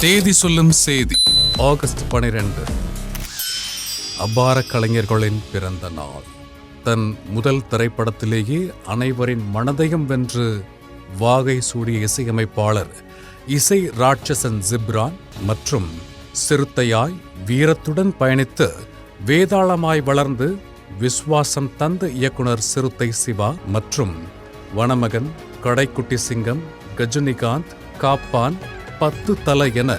தேதி சொல்லும் செய்தி. ஆகஸ்ட் பனிரெண்டு. அபார கலைஞர்களின் பிறந்த நாள். தன் முதல் திரைப்படத்திலேயே அனைவரின் மனதையும் வென்று வாகை சூடிய இசையமைப்பாளர் இசை ராட்சசன் ஜிப்ரான் மற்றும் சிறுத்தையாய் வீரத்துடன் பயணித்து வேதாளமாய் வளர்ந்து விஸ்வாசம் தந்த இயக்குனர் சிறுத்தை சிவா மற்றும் வனமகன் கடைக்குட்டி சிங்கம் கஜினிகாந்த் காப்பான் பத்து தலை என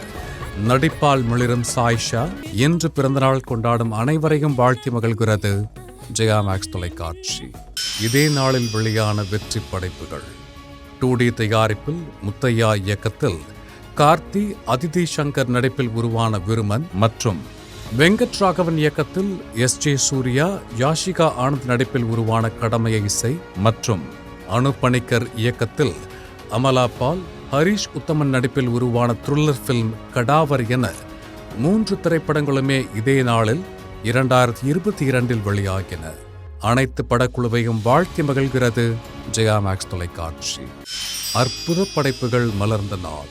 நடிப்பால் மிளிரும் சாய்ஷா இன்று பிறந்தநாள் கொண்டாடும் அனைவரையும் வாழ்த்தி மகிழ்கிறது ஜெயா மேக்ஸ் தொலைக்காட்சி. இதே நாளில் வெளியான வெற்றி படைப்புகள். டூ டி தயாரிப்பில் முத்தையா இயக்கத்தில் கார்த்தி அதிதி சங்கர் நடிப்பில் உருவான விருமன் மற்றும் வெங்கட் ராகவன் இயக்கத்தில் எஸ் ஜே சூர்யா யாஷிகா ஆனந்த் நடிப்பில் உருவான கடமைய இசை மற்றும் அனுபணிக்கர் இயக்கத்தில் அமலா பால் ஹரிஷ் உத்தமன் நடிப்பில் உருவான த்ரில்லர் ஃபில்ம் கடாவர் என மூன்று திரைப்படங்களுமே இதே நாளில் இரண்டாயிரத்தி இருபத்தி இரண்டில் வெளியாகின. அனைத்து படக்குழுவையும் வாழ்த்தி மகிழ்கிறது ஜெயா மேக்ஸ் தொலைக்காட்சி. அற்புத படைப்புகள் மலர்ந்த நாள்.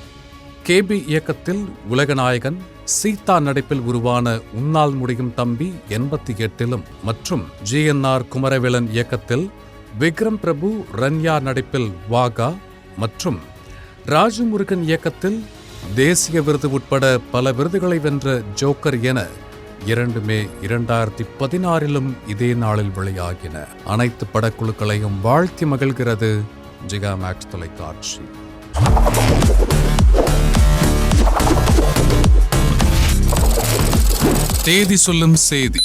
கேபி இயக்கத்தில் உலகநாயகன் சீதா நடிப்பில் உருவான உன்னால் முடியும் தம்பி எண்பத்தி எட்டிலும் மற்றும் ஜிஎன்ஆர் குமரவேலன் இயக்கத்தில் விக்ரம் பிரபு ரன்யா நடிப்பில் வாகா மற்றும் ராஜமுருகன் இயக்கத்தில் தேசிய விருது உட்பட பல விருதுகளை வென்ற ஜோக்கர் என இரண்டு மே இரண்டாயிரத்தி பதினாறிலும் இதே நாளில் வெளியாகின. அனைத்து படக்குழுக்களையும் வாழ்த்தி மகிழ்கிறது ஜிகா மேக்ஸ் தொலைக்காட்சி. தேதி சொல்லும் செய்தி.